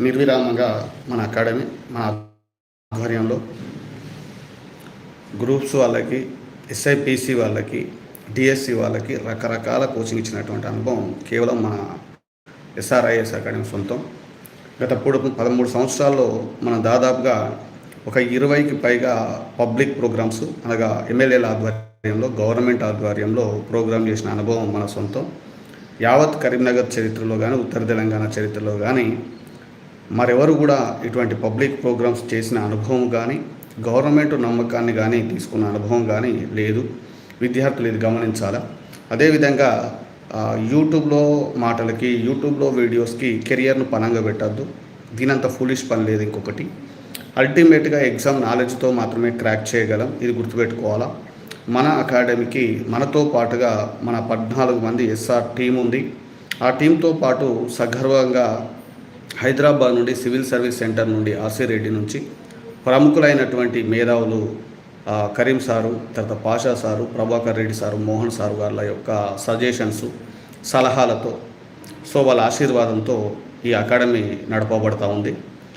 నిర్విరామంగా మన అకాడమీ మన ఆధ్వర్యంలో గ్రూప్స్ వాళ్ళకి ఎస్ఐపిసి వాళ్ళకి డిఎస్సి వాళ్ళకి రకరకాల కోచింగ్ ఇచ్చినటువంటి అనుభవం కేవలం మన ఎస్ఆర్ఐఎస్ అకాడమీ సొంతం. గత మూడు పదమూడు సంవత్సరాల్లో మనం దాదాపుగా ఒక ఇరవైకి పైగా పబ్లిక్ ప్రోగ్రామ్స్ అనగా ఎమ్మెల్యేల ఆధ్వర్యంలో గవర్నమెంట్ ఆధ్వర్యంలో ప్రోగ్రామ్ చేసిన అనుభవం మన సొంతం. యావత్ కరీంనగర్ చరిత్రలో కానీ ఉత్తర తెలంగాణ చరిత్రలో కానీ మరెవరు కూడా ఇటువంటి పబ్లిక్ ప్రోగ్రామ్స్ చేసిన అనుభవం కానీ గవర్నమెంట్ నమ్మకాన్ని కానీ తీసుకున్న అనుభవం కానీ లేదు. విద్యార్థులు ఇది గమనించాలా? అదేవిధంగా యూట్యూబ్లో మాటలకి యూట్యూబ్లో వీడియోస్కి కెరియర్ను పనంగా పెట్టద్దు. దీనంత ఫులిష్ పని లేదు ఇంకొకటి. అల్టిమేట్గా ఎగ్జామ్ నాలెడ్జ్తో మాత్రమే క్రాక్ చేయగలం. ఇది గుర్తుపెట్టుకోవాలా? మన అకాడమీకి మనతో పాటుగా మన పద్నాలుగు మంది ఎస్ఆర్ టీం ఉంది. ఆ టీంతో పాటు సగర్వంగా హైదరాబాద్ నుండి సివిల్ సర్వీస్ సెంటర్ నుండి ఆసిరెడ్డి రెడ్డి నుంచి ప్రముఖులైనటువంటి మేధావులు కరీం సారు తర్వాత Pasha sir Prabhakar Reddy sir Mohan sir గారి యొక్క సజెషన్స్ సలహాలతో సో వాళ్ళ ఆశీర్వాదంతో ఈ అకాడమీ నడపబడతా ఉంది.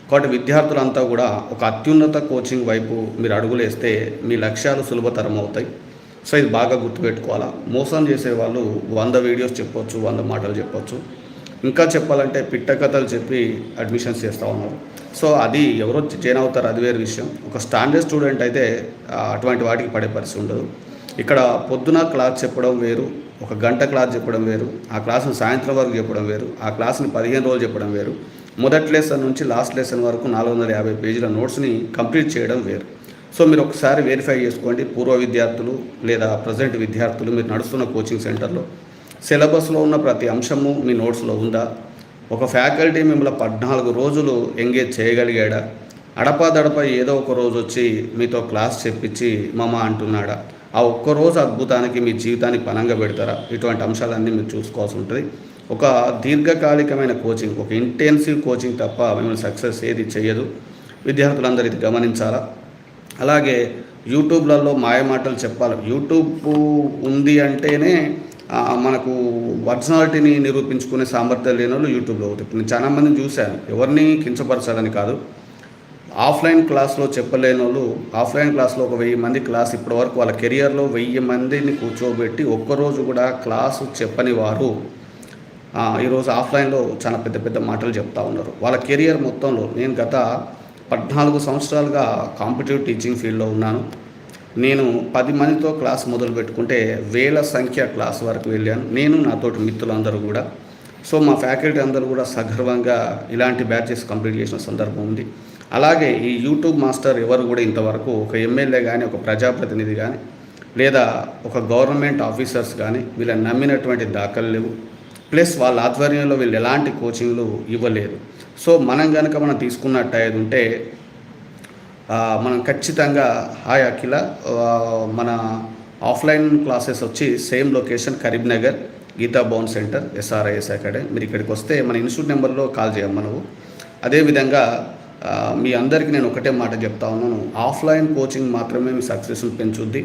కాబట్టి విద్యార్థులంతా కూడా ఒక అత్యున్నత కోచింగ్ వైపు మీరు అడుగులేస్తే మీ లక్ష్యాలు సులభతరం అవుతాయి. సో ఇది బాగా గుర్తుపెట్టుకోవాలా? మోసం చేసే వాళ్ళు వంద వీడియోస్ చెప్పొచ్చు వంద మాటలు చెప్పొచ్చు. ఇంకా చెప్పాలంటే పిట్ట కథలు చెప్పి అడ్మిషన్స్ చేస్తూ ఉన్నారు. సో అది ఎవరో జాయిన్ అవుతారు అది వేరే విషయం. ఒక స్టాండర్డ్ స్టూడెంట్ అయితే అటువంటి వాటికి పడే పరిస్థితి ఉండదు. ఇక్కడ పొద్దున క్లాస్ చెప్పడం వేరు ఒక గంట క్లాస్ చెప్పడం వేరు ఆ క్లాస్ని సాయంత్రం వరకు చెప్పడం వేరు ఆ క్లాస్ని పదిహేను రోజులు చెప్పడం వేరు. మొదటి లెసన్ నుంచి లాస్ట్ లెసన్ వరకు నాలుగు వందల యాభై పేజీల నోట్స్ని కంప్లీట్ చేయడం వేరు. సో మీరు ఒకసారి వెరిఫై చేసుకోండి పూర్వ విద్యార్థులు లేదా ప్రజెంట్ విద్యార్థులు మీరు నడుస్తున్న కోచింగ్ సెంటర్లో సిలబస్లో ఉన్న ప్రతి అంశము మీ నోట్స్లో ఉందా? ఒక ఫ్యాకల్టీ మిమ్మల్ని పద్నాలుగు రోజులు ఎంగేజ్ చేయగలిగాడా? అడపాదడప ఏదో ఒక రోజు వచ్చి మీతో క్లాస్ చెప్పించి మమ అంటున్నాడా? ఆ ఒక్క రోజు అద్భుతానికి మీ జీవితాన్ని పనంగా పెడతారా? ఇటువంటి అంశాలన్నీ మీరు చూసుకోవాల్సి ఉంటుంది. ఒక దీర్ఘకాలికమైన కోచింగ్ ఒక ఇంటెన్సివ్ కోచింగ్ తప్ప మిమ్మల్ని సక్సెస్ ఏది చేయదు విద్యార్థులందరూ ఇది గమనించాలా? అలాగే యూట్యూబ్లలో మాయమాటలు చెప్పాలి. యూట్యూబ్ ఉంది అంటేనే మనకు ఒరిజినాలిటీని నిరూపించుకునే సామర్థ్యం లేని వాళ్ళు యూట్యూబ్లో అవుతాయి ఇప్పుడు నేను చాలా మందిని చూశాను. ఎవరిని కించపరచాలని కాదు. ఆఫ్లైన్ క్లాస్లో చెప్పలేని వాళ్ళు ఆఫ్లైన్ క్లాస్లో ఒక వెయ్యి మంది క్లాస్ ఇప్పటివరకు వాళ్ళ కెరియర్లో వెయ్యి మందిని కూర్చోబెట్టి ఒక్కరోజు కూడా క్లాసు చెప్పని వారు ఈరోజు ఆఫ్లైన్లో చాలా పెద్ద పెద్ద మాటలు చెప్తా ఉన్నారు. వాళ్ళ కెరియర్ మొత్తంలో నేను గత పద్నాలుగు సంవత్సరాలుగా కాంపిటేటివ్ టీచింగ్ ఫీల్డ్లో ఉన్నాను. నేను పది మందితో క్లాస్ మొదలు పెట్టుకుంటే వేల సంఖ్య క్లాస్ వరకు వెళ్ళాను. నేను నాతోటి మిత్రులందరూ కూడా. సో మా ఫ్యాకల్టీ అందరూ కూడా సగర్వంగా ఇలాంటి బ్యాచెస్ కంప్లీట్ చేసిన సందర్భం ఉంది. అలాగే ఈ యూట్యూబ్ మాస్టర్ ఎవరు కూడా ఇంతవరకు ఒక ఎమ్మెల్యే కానీ ఒక ప్రజాప్రతినిధి కానీ లేదా ఒక గవర్నమెంట్ ఆఫీసర్స్ కానీ వీళ్ళని నమ్మినటువంటి దాఖలు లేవు. ప్లస్ వాళ్ళ ఆధ్వర్యంలో వీళ్ళు ఎలాంటి కోచింగ్లు ఇవ్వలేదు. సో మనం కనుక మనం తీసుకున్నట్టు ఉంటే మనం ఖచ్చితంగా హాయ్ అఖిల. మన ఆఫ్లైన్ క్లాసెస్ వచ్చి same location Karimnagar Geeta Bhavan centre S R I S academy. మీరు ఇక్కడికి వస్తే మన ఇన్స్టిట్యూట్ నెంబర్లో కాల్ చేయమ్మా నువ్వు అదేవిధంగా మీ అందరికీ నేను ఒకటే మాట చెప్తా ఉన్నాను. ఆఫ్లైన్ కోచింగ్ మాత్రమే మీ సక్సెస్ను పెంచుద్ది.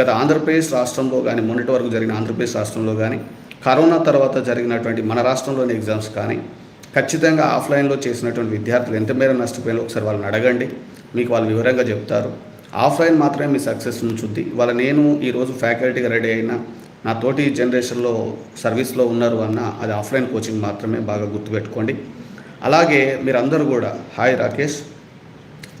గత ఆంధ్రప్రదేశ్ రాష్ట్రంలో కానీ మొన్నటి వరకు జరిగిన ఆంధ్రప్రదేశ్ రాష్ట్రంలో కానీ కరోనా తర్వాత జరిగినటువంటి మన రాష్ట్రంలోని ఎగ్జామ్స్ కానీ ఖచ్చితంగా ఆఫ్లైన్లో చేసినటువంటి విద్యార్థులు ఎంత మేర నష్టపోయారో ఒకసారి వాళ్ళని అడగండి. మీకు వాళ్ళు వివరంగా చెప్తారు. ఆఫ్లైన్ మాత్రమే మీ సక్సెస్ ఉంచుద్ది. వాళ్ళ నేను ఈరోజు ఫ్యాకల్టీగా రెడీ అయినా నా తోటి జనరేషన్లో సర్వీస్లో ఉన్నారు అన్న అది ఆఫ్లైన్ కోచింగ్ మాత్రమే బాగా గుర్తుపెట్టుకోండి. అలాగే మీరందరూ కూడా హాయ్ రాకేష్.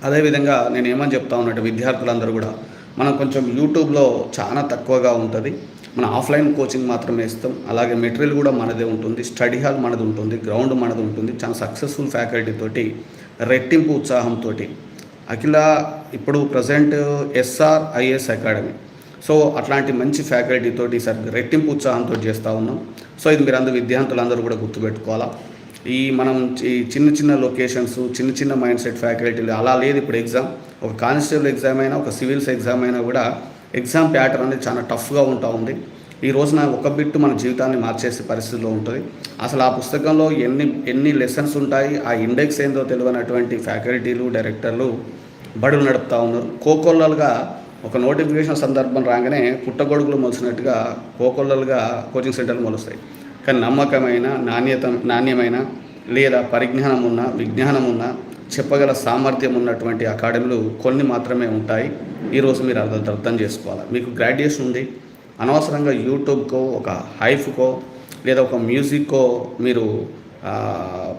అదేవిధంగా నేను ఏమని చెప్తా ఉన్నట్టు విద్యార్థులందరూ కూడా మనం కొంచెం యూట్యూబ్లో చాలా తక్కువగా ఉంటుంది. మన ఆఫ్లైన్ కోచింగ్ మాత్రమే ఇస్తాం. అలాగే మెటీరియల్ కూడా మనదే ఉంటుంది. స్టడీ హాల్ మనది ఉంటుంది. గ్రౌండ్ మనది ఉంటుంది. చాలా సక్సెస్ఫుల్ ఫ్యాకల్టీ తోటి రెట్టింపు ఉత్సాహంతో అఖిల ఇప్పుడు present S R I S academy. So అట్లాంటి మంచి ఫ్యాకల్టీతో సార్ రెట్టింపు ఉత్సాహంతో చేస్తూ ఉన్నాం. సో ఇది మీరు అందరు విద్యార్థులందరూ కూడా గుర్తుపెట్టుకోవాలా. ఈ మనం ఈ చిన్న చిన్న లొకేషన్స్ చిన్న చిన్న మైండ్ సెట్ ఫ్యాకల్టీలు అలా లేదు ఇప్పుడు ఎగ్జామ్ ఒక కానిస్టేబుల్ ఎగ్జామ్ అయినా ఒక సివిల్స్ ఎగ్జామ్ అయినా కూడా ఎగ్జామ్ ప్యాటర్న్ అనేది చాలా టఫ్గా ఉంటా ఉంది. ఈ రోజున ఒక బిట్టు మన జీవితాన్ని మార్చేసే పరిస్థితిలో ఉంటుంది. అసలు ఆ పుస్తకంలో ఎన్ని ఎన్ని లెసన్స్ ఉంటాయి ఆ ఇండెక్స్ ఏందో తెలియనటువంటి ఫ్యాకల్టీలు డైరెక్టర్లు బడులు నడుపుతూ ఉన్నారు. కోకొల్లలుగా ఒక నోటిఫికేషన్ సందర్భం రాగానే పుట్టగొడుగులు మొలిసినట్టుగా కోకొల్లలుగా కోచింగ్ సెంటర్లు మొలుస్తాయి. కానీ నమ్మకమైన నాణ్యత నాణ్యమైన లేదా పరిజ్ఞానం ఉన్న విజ్ఞానం ఉన్న చెప్పగల సామర్థ్యం ఉన్నటువంటి అకాడమీలు కొన్ని మాత్రమే ఉంటాయి. ఈరోజు మీరు అర్థం అర్థం చేసుకోవాలి? మీకు గ్రాడ్యుయేషన్ ఉంది. అనవసరంగా యూట్యూబ్కో ఒక హైఫ్కో లేదా ఒక మ్యూజిక్కో మీరు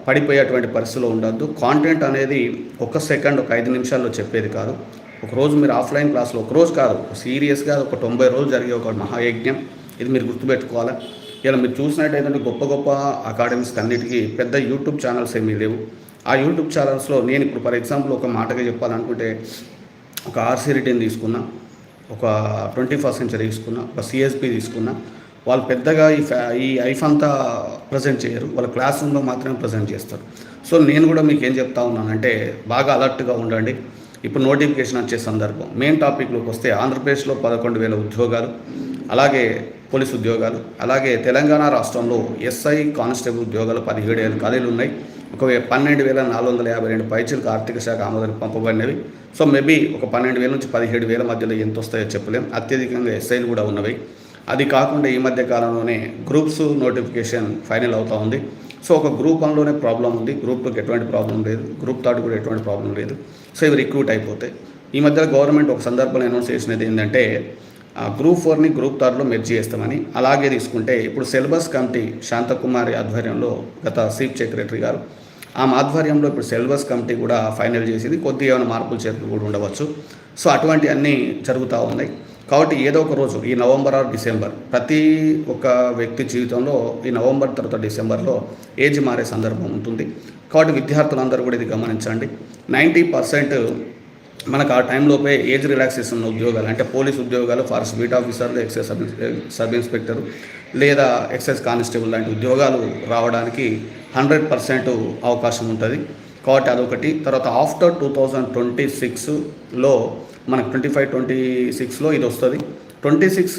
పడిపోయేటువంటి పరిస్థితిలో ఉండొద్దు. కాంటెంట్ అనేది ఒక సెకండ్ ఒక ఐదు నిమిషాల్లో చెప్పేది కాదు. ఒకరోజు మీరు ఆఫ్లైన్ క్లాస్లో ఒకరోజు కాదు సీరియస్గా ఒక తొంభై రోజులు జరిగే ఒక మహాయజ్ఞం. ఇది మీరు గుర్తుపెట్టుకోవాలి? ఇలా మీరు చూసినట్టయితే గొప్ప గొప్ప అకాడమీస్ అన్నిటికీ పెద్ద యూట్యూబ్ ఛానల్స్ ఏమీ లేవు. ఆ యూట్యూబ్ ఛానల్స్లో నేను ఇప్పుడు ఫర్ ఎగ్జాంపుల్ ఒక మాటగా చెప్పాలనుకుంటే ఒక ఆర్సీ రిటర్న్ తీసుకున్నా. ఒక ట్వంటీ ఫస్ట్ సెంచరీ తీసుకున్నా ఒక సిఎస్పి తీసుకున్నా. వాళ్ళు పెద్దగా ఈ ఫ్యా ఈ ఐఫ్ అంతా ప్రజెంట్ చేయరు. వాళ్ళ క్లాస్ రూమ్లో మాత్రమే ప్రజెంట్ చేస్తారు. సో నేను కూడా మీకు ఏం చెప్తా ఉన్నానంటే బాగా అలర్ట్గా ఉండండి. ఇప్పుడు నోటిఫికేషన్ వచ్చే సందర్భం. మెయిన్ టాపిక్లోకి వస్తే ఆంధ్రప్రదేశ్లో పదకొండు వేల ఉద్యోగాలు అలాగే పోలీస్ ఉద్యోగాలు అలాగే తెలంగాణ రాష్ట్రంలో ఎస్ఐ కానిస్టేబుల్ ఉద్యోగాలు పదిహేడు వేల ఖాళీలు ఉన్నాయి. ఒక పన్నెండు వేల నాలుగు వందల యాభై రెండు పైచీలకు ఆర్థిక శాఖ ఆమోదానికి పంపబడినవి. సో మేబీ ఒక పన్నెండు వేల నుంచి పదిహేడు వేల మధ్యలో ఎంత వస్తాయో చెప్పలేం. అత్యధికంగా ఎస్ఐలు కూడా ఉన్నవి. అది కాకుండా ఈ మధ్య కాలంలోనే గ్రూప్స్ నోటిఫికేషన్ ఫైనల్ అవుతూ ఉంది. సో ఒక గ్రూప్ వన్లోనే ప్రాబ్లం ఉంది. గ్రూప్ టూకి ఎటువంటి ప్రాబ్లం లేదు. గ్రూప్ థర్డ్ కూడా ఎటువంటి ప్రాబ్లం లేదు. సో ఇవి రిక్రూట్ అయిపోతాయి. ఈ మధ్య గవర్నమెంట్ ఒక సందర్భంలో అనౌన్స్ చేసినది ఏంటంటే గ్రూప్ ఫోర్ని గ్రూప్ థర్డ్లో మెర్జ్ చేస్తామని అలాగే తీసుకుంటే ఇప్పుడు సిలబస్ కమిటీ శాంతకుమారి ఆధ్వర్యంలో గత చీఫ్ సెక్రటరీ గారు ఆమె ఆధ్వర్యంలో ఇప్పుడు సిలబస్ కమిటీ కూడా ఫైనల్ చేసింది. కొద్దిగా ఏమైనా మార్పులు చేర్పులు కూడా ఉండవచ్చు. సో అటువంటి అన్నీ జరుగుతూ ఉన్నాయి. కాబట్టి ఏదో ఒక రోజు ఈ నవంబర్ ఆర్ డిసెంబర్ ప్రతి ఒక్క వ్యక్తి జీవితంలో ఈ నవంబర్ తర్వాత డిసెంబర్లో ఏజ్ మారే సందర్భం ఉంటుంది. కాబట్టి విద్యార్థులందరూ కూడా ఇది గమనించండి. నైంటీ పర్సెంట్ మనకు ఆ టైంలోపే ఏజ్ రిలాక్సేషన్ ఉన్న ఉద్యోగాలు అంటే పోలీస్ ఉద్యోగాలు ఫారెస్ట్ బీట్ ఆఫీసర్లు ఎక్సైజ్ సబ్ సబ్ ఇన్స్పెక్టర్ లేదా ఎక్సైజ్ కానిస్టేబుల్ లాంటి ఉద్యోగాలు రావడానికి హండ్రెడ్ పర్సెంట్ అవకాశం ఉంటుంది. కాబట్టి అదొకటి. తర్వాత ఆఫ్టర్ టూ థౌజండ్ ట్వంటీ సిక్స్లో మనకు ట్వంటీ ఫైవ్ ట్వంటీ సిక్స్లో ఇది వస్తుంది. ట్వంటీ సిక్స్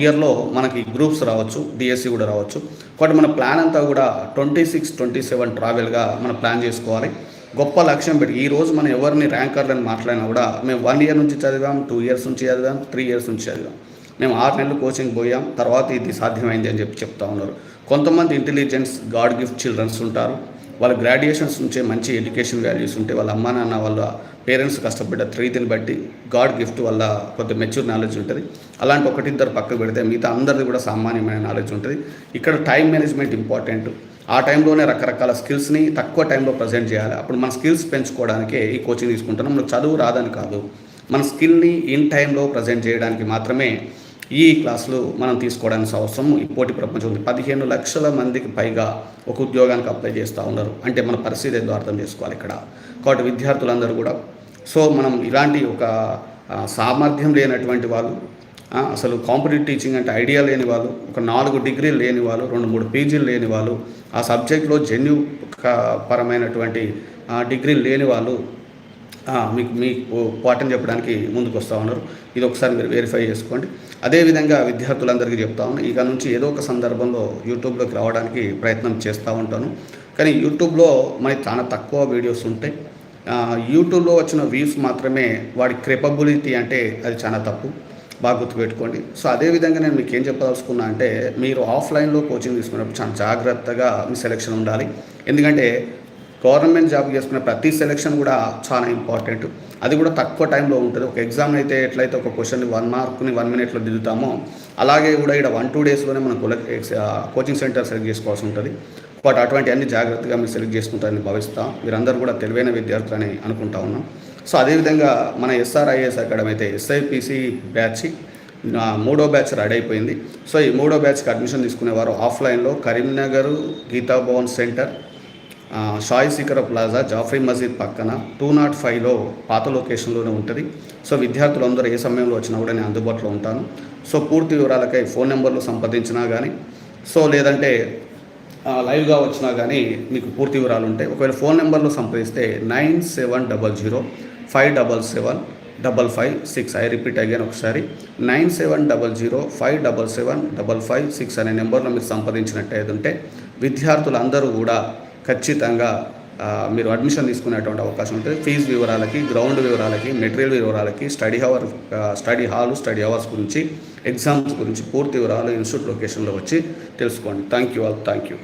ఇయర్లో మనకి గ్రూప్స్ రావచ్చు డిఎస్సి కూడా రావచ్చు. కాబట్టి మన ప్లాన్ అంతా కూడా ట్వంటీ సిక్స్ ట్వంటీ సెవెన్ ట్రావెల్గా మనం ప్లాన్ చేసుకోవాలి. గొప్ప లక్ష్యం పెట్టి. ఈ రోజు మనం ఎవరిని ర్యాంకర్లను మాట్లాడినా కూడా మేము వన్ ఇయర్ నుంచి చదివాం టూ ఇయర్స్ నుంచి చదివాం త్రీ ఇయర్స్ నుంచి చదివాం. మేము ఆరు నెలలు కోచింగ్ పోయాం తర్వాత ఇది సాధ్యమైంది అని చెప్పి చెప్తా ఉన్నారు. కొంతమంది ఇంటెలిజెన్స్ గాడ్ గిఫ్ట్ చిల్డ్రన్స్ ఉంటారు. వాళ్ళ గ్రాడ్యుయేషన్స్ నుంచే మంచి ఎడ్యుకేషన్ వాల్యూస్ ఉంటే వాళ్ళ అమ్మా నాన్న వాళ్ళ పేరెంట్స్ కష్టపడ్డ రీతిని బట్టి గాడ్ గిఫ్ట్ వల్ల కొంత మెచ్యూర్ నాలెడ్జ్ ఉంటుంది. అలాంటి ఒకటిద్దరు పక్కకు పెడితే మిగతా అందరిది కూడా సామాన్యమైన నాలెడ్జ్ ఉంటుంది. ఇక్కడ టైం మేనేజ్మెంట్ ఇంపార్టెంట్ ఆ టైంలోనే రకరకాల స్కిల్స్ని తక్కువ టైంలో ప్రజెంట్ చేయాలి. అప్పుడు మన స్కిల్స్ పెంచుకోవడానికే ఈ కోచింగ్ తీసుకుంటున్నాం. మనకు చదువు రాదని కాదు. మన స్కిల్ని ఇన్ టైంలో ప్రజెంట్ చేయడానికి మాత్రమే ఈ క్లాసులు మనం తీసుకోవడానికి అవసరం ఈ పోటీ ప్రపంచం ఉంది. పదిహేను లక్షల మందికి పైగా ఒక ఉద్యోగానికి అప్లై చేస్తూ ఉన్నారు. అంటే మన పరిస్థితి ఏదో అర్థం చేసుకోవాలి ఇక్కడ. కాబట్టి విద్యార్థులందరూ కూడా సో మనం ఇలాంటి ఒక సామర్థ్యం లేనటువంటి వాళ్ళు అసలు కాంపిటేటివ్ టీచింగ్ అంటే ఐడియా లేని వాళ్ళు ఒక నాలుగు డిగ్రీలు లేని వాళ్ళు రెండు మూడు పీజీలు లేని వాళ్ళు ఆ సబ్జెక్ట్లో జెన్యు క- పరమైనటువంటి డిగ్రీలు లేని వాళ్ళు మీకు మీకు పాఠం చెప్పడానికి ముందుకు వస్తూ ఉన్నారు. ఇది ఒకసారి మీరు వెరిఫై చేసుకోండి. అదేవిధంగా విద్యార్థులందరికీ చెప్తా ఉన్నాను ఇక నుంచి ఏదో ఒక సందర్భంలో యూట్యూబ్లోకి రావడానికి ప్రయత్నం చేస్తూ ఉంటాను. కానీ యూట్యూబ్లో మనకి చాలా తక్కువ వీడియోస్ ఉంటాయి. యూట్యూబ్లో వచ్చిన వ్యూస్ మాత్రమే వాడి క్రెపబిలిటీ అంటే అది చాలా తప్పు. బాగా గుర్తుపెట్టుకోండి. సో అదేవిధంగా నేను మీకు ఏం చెప్పదలుచుకున్నా అంటే మీరు ఆఫ్లైన్లో కోచింగ్ తీసుకున్నప్పుడు చాలా జాగ్రత్తగా మీ సెలెక్షన్ ఉండాలి. ఎందుకంటే గవర్నమెంట్ జాబ్ చేసుకునే ప్రతి సెలెక్షన్ కూడా చాలా ఇంపార్టెంట్. అది కూడా తక్కువ టైంలో ఉంటుంది. ఒక ఎగ్జామ్ అయితే ఎట్లయితే ఒక క్వశ్చన్ వన్ మార్క్ని వన్ మినిట్లో దిద్దుతామో అలాగే కూడా ఇక్కడ వన్ టూ డేస్లోనే మనం కోచింగ్ సెంటర్ సెలెక్ట్ చేసుకోవాల్సి ఉంటుంది. బట్ అటువంటి అన్ని జాగ్రత్తగా మీరు సెలెక్ట్ చేసుకుంటారని భావిస్తాం. మీరందరూ కూడా తెలివైన విద్యార్థులని అనుకుంటా ఉన్నాం. సో అదేవిధంగా మన S R I S academy అయితే S I P C batch మూడో బ్యాచ్ రెడీ అయిపోయింది. సో ఈ మూడో బ్యాచ్కి అడ్మిషన్ తీసుకునేవారు ఆఫ్లైన్లో కరీంనగర్ గీతా భవన్ సెంటర్ షాయి శిఖర ప్లాజా జాఫ్రీ మసీద్ పక్కన టూ నాట్ ఫైవ్లో పాత లొకేషన్లోనే ఉంటుంది. సో విద్యార్థులందరూ ఏ సమయంలో వచ్చినా కూడా నేను అందుబాటులో ఉంటాను. సో పూర్తి వివరాలకై ఫోన్ నెంబర్లు సంప్రదించినా కానీ సో లేదంటే లైవ్గా వచ్చినా కానీ మీకు పూర్తి వివరాలు ఉంటాయి. ఒకవేళ ఫోన్ నెంబర్లో సంప్రదిస్తే nine seven double zero five double seven double five six. I repeat again ఒకసారి. Nine seven double zero five double seven double five six అనే నెంబర్లో మీరు సంప్రదించినట్టయితే ఉంటే విద్యార్థులందరూ కూడా ఖచ్చితంగా మీరు అడ్మిషన్ తీసుకునేటువంటి అవకాశం ఉంటుంది. ఫీజు వివరాలకి గ్రౌండ్ వివరాలకి మెటీరియల్ వివరాలకి study hour study hall study hours గురించి ఎగ్జామ్స్ గురించి పూర్తి వివరాలు ఇన్స్టిట్యూట్ లొకేషన్లో వచ్చి తెలుసుకోండి. Thank you all. Thank you.